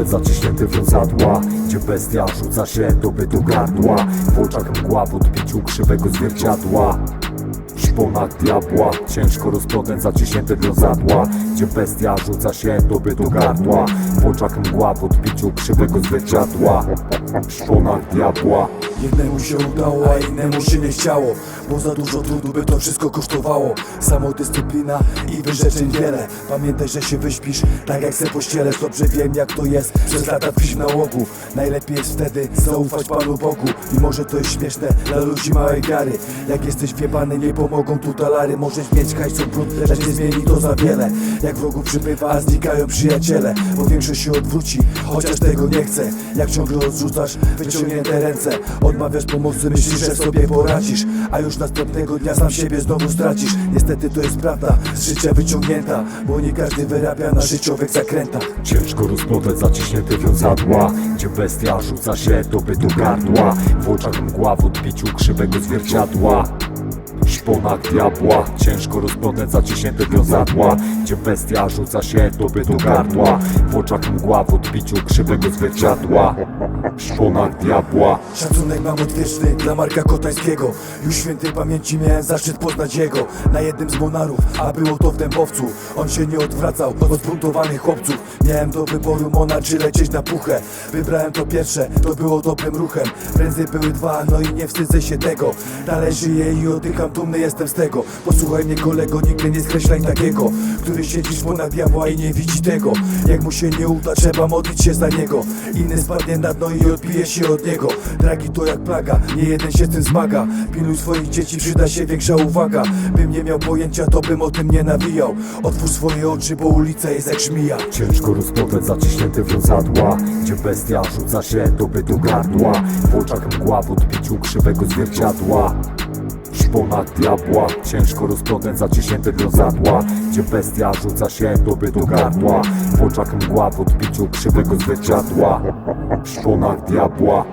rozpłodać zaciśnięte wiązadła Gdzie bestia rzuca się do bytu gardła. W oczach mgła w odbiciu krzywego zwierciadła. W szponach diabła Ciężko rozplodem zaciśnięte wiązadła Gdzie bestia rzuca się do bytu gardła. W oczach mgła w odbiciu krzywego zwierciadła. W szponach diabła Jednemu się udało, a innemu się nie chciało. Bo za dużo trudu by to wszystko kosztowało. Samodyscyplina i wyrzeczeń wiele. Pamiętaj, że się wyśpisz, tak jak se pościelesz. Dobrze wiem jak to jest, przez lata tkwić w nałogu. Najlepiej jest wtedy zaufać Panu Bogu. Mimo, że to jest śmieszne dla ludzi małej wiary. Jak jesteś wiebany, nie pomogą tu talary Możesz mieć hajsu brud, lecz nie zmieni to za wiele. Jak wrogów przybywa, a znikają przyjaciele. Bo większość się odwróci, chociaż tego nie chce. Jak ciągle odrzucasz wyciągnięte ręce Odmawiasz pomocy, myślisz, że sobie poradzisz A już następnego dnia sam siebie znowu stracisz. Niestety to jest prawda, z życia wyciągnięta Bo nie każdy wyrabia na życiowych zakrętach. Ciężko rozplodać zaciśnięte wiązadła Gdzie bestia rzuca się do bytu gardła. W oczach mgła w odbiciu krzywego zwierciadła Szponach diabła. Ciężko rozplodać zaciśnięte wiązadła Gdzie bestia rzuca się do bytu gardła. W oczach mgła w odbiciu krzywego zwierciadła. W szponach diabła. Szacunek mam odwieczny dla Marka Kotańskiego. Już świętej pamięci miałem zaszczyt poznać jego. Na jednym z monarów, a było to w Dębowcu. On się nie odwracał od zbuntowanych chłopców. Miałem do wyboru Mona czy lecieć na puchę. Wybrałem to pierwsze, to było dobrym ruchem. Prędzej były dwa, no i nie wstydzę się tego. Dalej żyję i oddycham, dumny jestem z tego. Posłuchaj mnie kolego, nigdy nie skreślaj takiego Który siedzi w ponad diabła i nie widzi tego. Jak mu się nie uda, trzeba modlić się za niego. Inny spadnie na dno i odbije się od niego. Dragi to jak plaga, nie jeden się z tym zmaga. Piluj swoich dzieci, przyda się większa uwaga. Bym nie miał pojęcia, to bym o tym nie nawijał Otwórz swoje oczy, bo ulica jest jak żmija. Ciężko rozplodać zaciśnięte wiązadła Gdzie bestia rzuca się do bytu gardła W oczach mgła w odbiciu krzywego zwierciadła W szponach diabła. Ciężko rozplodać zaciśnięte wiązadła Gdzie bestia rzuca się do bytu gardła. W oczach mgła w odbiciu krzywego zwierciadła szponach diabła